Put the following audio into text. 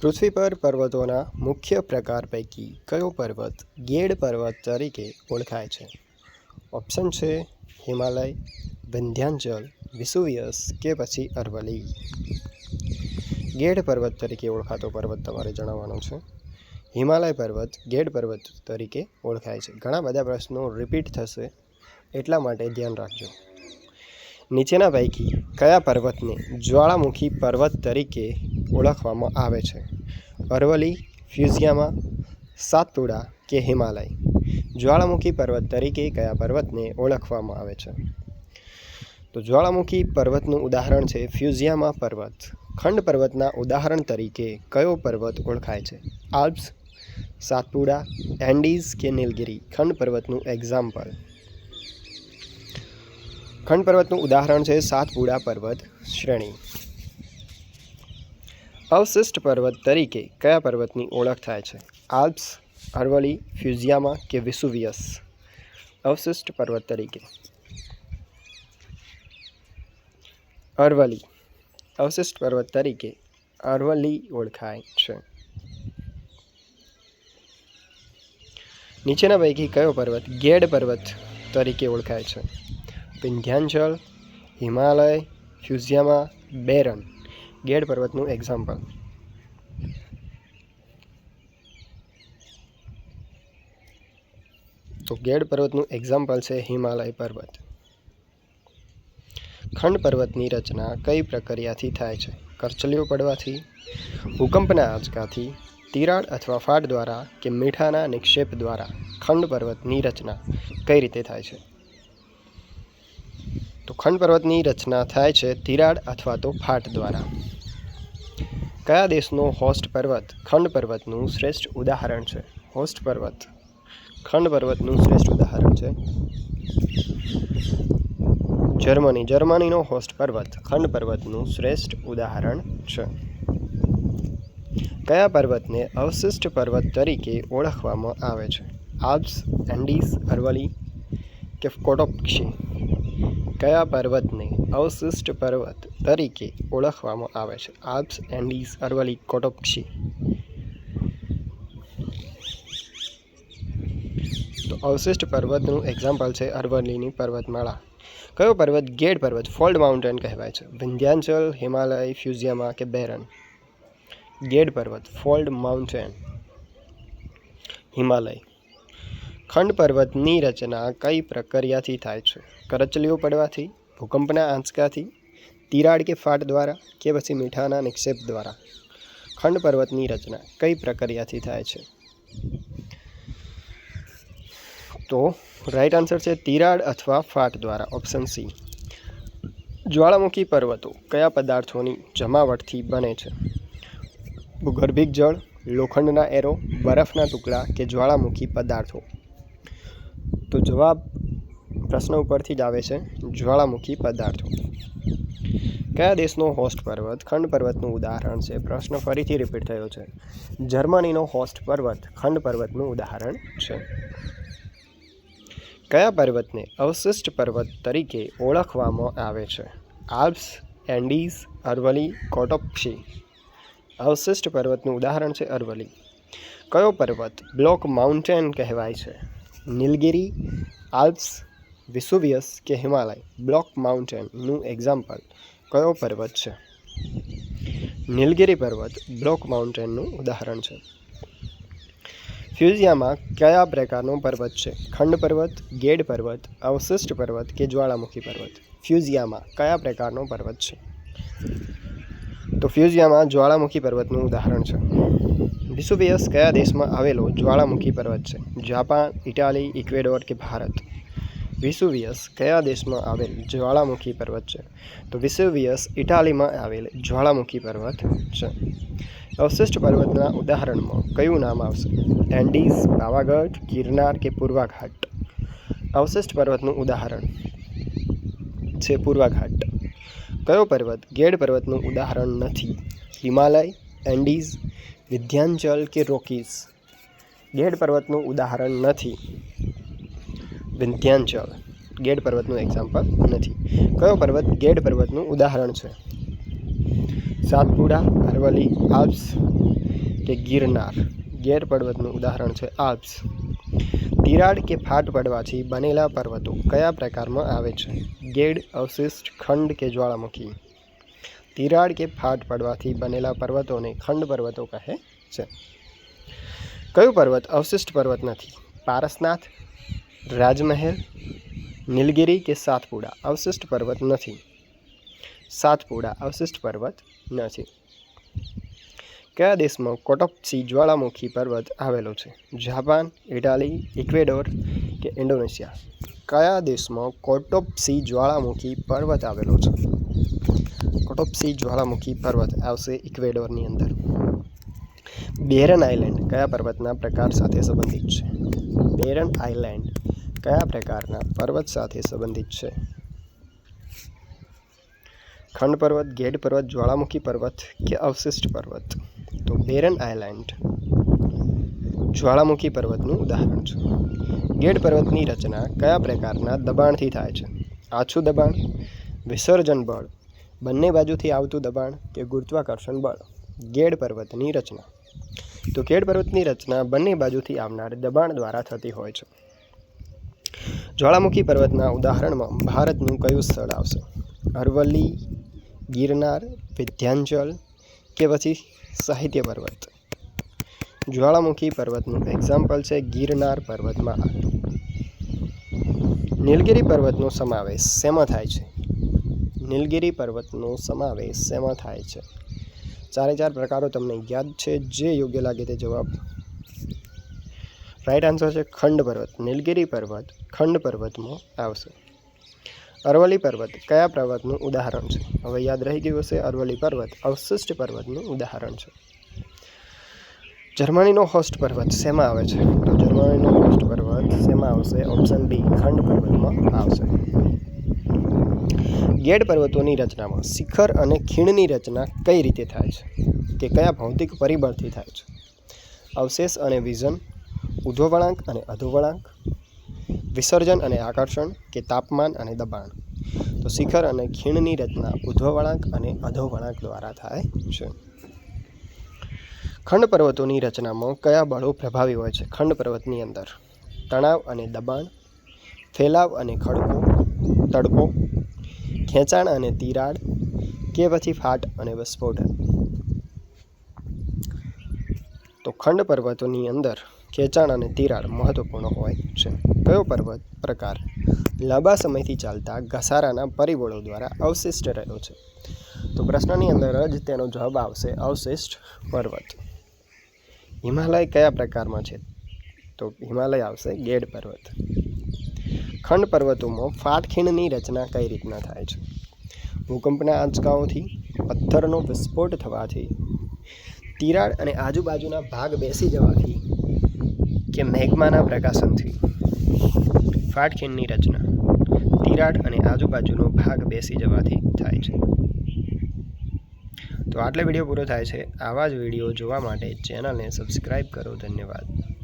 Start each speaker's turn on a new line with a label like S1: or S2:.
S1: પૃથ્વી પર પર્વતોના મુખ્ય પ્રકાર પૈકી કયો પર્વત ગેડ પર્વત તરીકે ઓળખાય છે? ઓપ્શન છે હિમાલય, વિંધ્યાંચલ, વિસુવિયસ કે પછી અરવલ્લી. ગેડ પર્વત તરીકે ઓળખાતો પર્વત તમારે જણાવવાનો છે. હિમાલય પર્વત ગેડ પર્વત તરીકે ઓળખાય છે. ઘણા બધા પ્રશ્નો રિપીટ થશે. એટલા માટે ધ્યાન રાખજો. નીચેના પૈકી કયા પર્વતને જ્વાળામુખી પર્વત તરીકે ઓળખવામાં આવે છે? અરવલી ફ્યુઝિયામા, સાતપુડા કે હિમાલય? જ્વાળામુખી પર્વત તરીકે કયા પર્વતને ઓળખવામાં આવે છે? તો જ્વાળામુખી પર્વતનું ઉદાહરણ છે ફ્યુઝિયામા પર્વત. ખંડ પર્વતના ઉદાહરણ તરીકે કયો પર્વત ઓળખાય છે? આલ્પ્સ, સાતપુડા, એન્ડીઝ કે નીલગિરી? ખંડ પર્વતનું એક્ઝામ્પલ ખંડ પર્વતનું ઉદાહરણ છે સાતપુડા પર્વત શ્રેણી. અવશિષ્ટ પર્વત તરીકે કયા પર્વતની ઓળખ થાય છે? આલ્પ્સ અરવલી ફ્યુઝિયામા કે વિસુવિયસ? અવશિષ્ટ પર્વત તરીકે. અરવલી અવશિષ્ટ પર્વત તરીકે અરવલ્લી ઓળખાય છે. નીચેના પૈકી કયો પર્વત ગેડ પર્વત તરીકે ઓળખાય છે? વિંધ્યાચલ હિમાલય ફ્યુઝિયામા બેરન ગેડ પર્વતનું એક્ઝામ્પલ તો ગેડ પર્વતનું એક્ઝામ્પલ છે હિમાલય પર્વત. ખંડ પર્વતની રચના કઈ પ્રક્રિયાથી થાય છે? કરચલીઓ પડવાથી, ભૂકંપના આંચકાથી, તિરાડ અથવા ફાટ દ્વારા કે મીઠાના નિક્ષેપ દ્વારા ખંડ પર્વતની રચના કઈ રીતે થાય છે? તો ખંડ પર્વતની રચના થાય છે તિરાડ અથવા તો ફાટ દ્વારા. કયા દેશનો હોસ્ટ પર્વત ખંડ પર્વતનું શ્રેષ્ઠ ઉદાહરણ છે? હોસ્ટ પર્વત. ખંડ પર્વતનું શ્રેષ્ઠ ઉદાહરણ છે જર્મની. જર્મનીનો હોસ્ટ પર્વત ખંડ પર્વતનું શ્રેષ્ઠ ઉદાહરણ છે. કયા પર્વતને અવશિષ્ટ પર્વત તરીકે ઓળખવામાં આવે છે? આલ્પ્સ, એન્ડીસ અરવલી કે કોટોપક્ષી કયા પર્વતને અવશિષ્ટ પર્વત તરીકે ઓળખવામાં આવે છે? આલ્પ્સ, એન્ડીઝ અરવલી કોટોપક્ષી તો અવશિષ્ટ પર્વતનું એક્ઝામ્પલ છે અરવલ્લીની પર્વતમાળા. કયો પર્વત ગેડ પર્વત, ફોલ્ડ માઉન્ટેન કહેવાય છે? વિંધ્યાંચલ, હિમાલય ફ્યુઝિયામા કે બેરન? ગેડ પર્વત, ફોલ્ડ માઉન્ટેન. હિમાલય. ખંડ પર્વતની રચના કઈ પ્રક્રિયાથી થાય છે? કરચલીઓ પડવાથી, ભૂકંપના આંચકાથી, તિરાડ કે ફાટ દ્વારા કે પછી મીઠાના નિક્ષેપ દ્વારા? ખંડ પર્વતની રચના કઈ પ્રક્રિયાથી થાય છે? તો રાઈટ આન્સર છે તિરાડ અથવા ફાટ દ્વારા ઓપ્શન સી જ્વાળામુખી પર્વતો કયા પદાર્થોની જમાવટથી બને છે? ભૂગર્ભિક જળ, લોખંડના એરો, બરફના ટુકડા કે જ્વાળામુખી પદાર્થો? તો જવાબ પ્રશ્ન ઉપરથી જ આવે છે, જ્વાળામુખી પદાર્થો. કયા દેશનો હોસ્ટ પર્વત ખંડ પર્વતનું ઉદાહરણ છે? પ્રશ્ન ફરીથી રિપીટ થયો છે. જર્મનીનો હોસ્ટ પર્વત ખંડ પર્વતનું ઉદાહરણ છે. કયા પર્વતને અવશિષ્ટ પર્વત તરીકે ઓળખવામાં આવે છે? આલ્પ્સ, એન્ડીઝ અરવલી કોટોપ્શી અવશિષ્ટ પર્વતનું ઉદાહરણ છે અરવલી કયો પર્વત બ્લોક માઉન્ટેન કહેવાય છે? નીલગિરી, આલ્પ્સ, વિસુવિયસ કે હિમાલય. બ્લોક માઉન્ટેનનું એક્ઝામ્પલ કયો પર્વત છે? નીલગિરી પર્વત બ્લોક માઉન્ટેનનું ઉદાહરણ છે. ફ્યુઝિયામાં કયા પ્રકારનો પર્વત છે? ખંડ પર્વત, ગેડ પર્વત, અવશિષ્ટ પર્વત કે જ્વાળામુખી પર્વત? ફ્યુઝિયામાં કયા પ્રકારનો પર્વત છે? તો ફ્યુઝિયામાં જ્વાળામુખી પર્વતનું ઉદાહરણ છે. વિસુવિયસ કયા દેશમાં આવેલો જ્વાળામુખી પર્વત છે? જાપાન, ઇટાલી, ઇક્વેડોર કે ભારત? વિસુવિયસ કયા દેશમાં આવેલ જ્વાળામુખી પર્વત છે? તો વિસુવિયસ ઇટાલીમાં આવેલ જ્વાળામુખી પર્વત છે. અવશિષ્ટ પર્વતના ઉદાહરણમાં કયું નામ આવશે? એન્ડીઝ, પાવાગઢ, ગિરનાર કે પૂર્વાઘાટ? અવશિષ્ટ પર્વતનું ઉદાહરણ છે પૂર્વાઘાટ. કયો પર્વત ગેડ પર્વતનું ઉદાહરણ નથી? હિમાલય, એન્ડીઝ વિધ્યાંચલ કે રોકીસ ગેડ પર્વતનું ઉદાહરણ નથી. વિંધ્યાંચલ ગેડ પર્વતનું એક્ઝામ્પલ નથી. કયો પર્વત ગેડ પર્વતનું ઉદાહરણ છે? સાતપુડા અરવલી આલ્પ્સ કે ગિરનાર? ગેડ પર્વતનું ઉદાહરણ છે આલ્પ્સ. તિરાડ કે ફાટ પડવાથી બનેલા પર્વતો કયા પ્રકારમાં આવે છે? ગેડ, અવશિષ્ટ, ખંડ કે જ્વાળામુખી? તિરાડ કે ફાટ પડવાથી બનેલા પર્વતોને ખંડ પર્વતો કહે છે. કયું પર્વત અવશિષ્ટ પર્વત નથી? પારસનાથ, રાજમહેલ, નીલગિરી કે સાતપુડા? અવશિષ્ટ પર્વત નથી. સાતપુડા અવશિષ્ટ પર્વત નથી. કયા દેશમાં કોટપ્સી જ્વાળામુખી પર્વત આવેલો છે? જાપાન, ઇટાલી, ઇક્વેડોર કે ઇન્ડોનેશિયા? કયા દેશમાં કોટોપ્સી જ્વાળામુખી પર્વત આવેલો છે? કોટોપ્સી જ્વાળામુખી પર્વત આવશે ઇક્વેડોરની અંદર. બેરન આઇલેન્ડ કયા પર્વતના પ્રકાર સાથે સંબંધિત છે? બેરન આઇલેન્ડ કયા પ્રકારના પર્વત સાથે સંબંધિત છે? ખંડ પર્વત, ગેડ પર્વત, જ્વાળામુખી પર્વત કે અવશિષ્ટ પર્વત? તો બેરન આઇલેન્ડ જ્વાળામુખી પર્વતનું ઉદાહરણ છે. ગેડ પર્વતની રચના કયા પ્રકારના દબાણથી થાય છે? આછું દબાણ, વિસર્જન બળ બંને બાજુથી આવતું દબાણ કે ગુરુત્વાકર્ષણ બળ, ગેડ પર્વતની રચના. તો ગેડ પર્વતની રચના બંને બાજુથી આવનાર દબાણ દ્વારા થતી હોય છે. જ્વાળામુખી પર્વતના ઉદાહરણમાં ભારતનું કયું સ્થળ આવશે? અરવલ્લી, ગિરનાર, વિધ્યાંચલ કે પછી સાહિત્ય પર્વત? જ્વાળામુખી પર્વતનું એક્ઝામ્પલ છે ગિરનાર પર્વતમાં. નીલગિરી પર્વતનો સમાવેશ શેમાં થાય છે? નીલગિરી પર્વતનો સમાવેશ શેમાં થાય છે? ચારે ચાર પ્રકારો તમને યાદ છે, જે યોગ્ય લાગે તે જવાબ. રાઈટ આન્સર છે, ખંડ પર્વત. નીલગિરી પર્વત ખંડ પર્વતમાં આવશે. અરવલ્લી પર્વત કયા પર્વતનું ઉદાહરણ છે? હવે યાદ રહી ગયું હશે, અરવલ્લી પર્વત અવશિષ્ટ પર્વતનું ઉદાહરણ છે. જર્મનીનો હોસ્ટ પર્વત શેમાં આવે છે? તો જર્મનીનો હોસ્ટ પર્વત શેમાં આવશે? ઓપ્શન ડી ખંડ પર્વતમાં આવશે. ગેડ પર્વતોની રચનામાં શિખર અને ખીણની રચના કઈ રીતે થાય છે? કે કયા ભૌતિક પરિબળથી થાય છે? અવશેષ અને વિઝન ઉધ્વ વળાંક અને અધો વળાંક વિસર્જન અને આકર્ષણ, કે તાપમાન અને દબાણ? તો શિખર અને ખીણની રચના ઉધ્વ વળાંક અને અધો વળાંક દ્વારા થાય છે. ખંડ પર્વતોની રચનામાં કયા બળો પ્રભાવી હોય છે? ખંડ પર્વતની અંદર તણાવ અને દબાણ, ફેલાવ અને ખડકો, તડકો ખેંચાણ અને તિરાડ કે પછી ફાટ અને વિસ્ફોટન તો ખંડ પર્વતોની અંદર ખેંચાણ અને તિરાડ મહત્વપૂર્ણ હોય છે. કયો પર્વત પ્રકાર લાંબા સમયથી ચાલતા ઘસારાના પરિબળો દ્વારા અવશિષ્ટ રહ્યો છે? તો પ્રશ્નની અંદર જ તેનો જવાબ આવશે અવશિષ્ટ પર્વત. હિમાલય કયા પ્રકારમાં છે? તો હિમાલય આવશે ગેડ પર્વત. ખંડ પર્વતોમાં ફાટખીણની રચના કઈ રીતના થાય છે? ભૂકંપના આંચકાઓથી, પથ્થરનો વિસ્ફોટ થવાથી, તિરાડ અને આજુબાજુના ભાગ બેસી જવાથી કે મેઘમાના પ્રકાશનથી? ફાટખીણની રચના, તિરાડ અને આજુબાજુનો ભાગ બેસી જવાથી થાય છે. તો આટલે વીડિયો પૂરો થાય છે. આવા જ વીડિયો જોવા માટે ચેનલને સબસ્ક્રાઈબ કરો. ધન્યવાદ.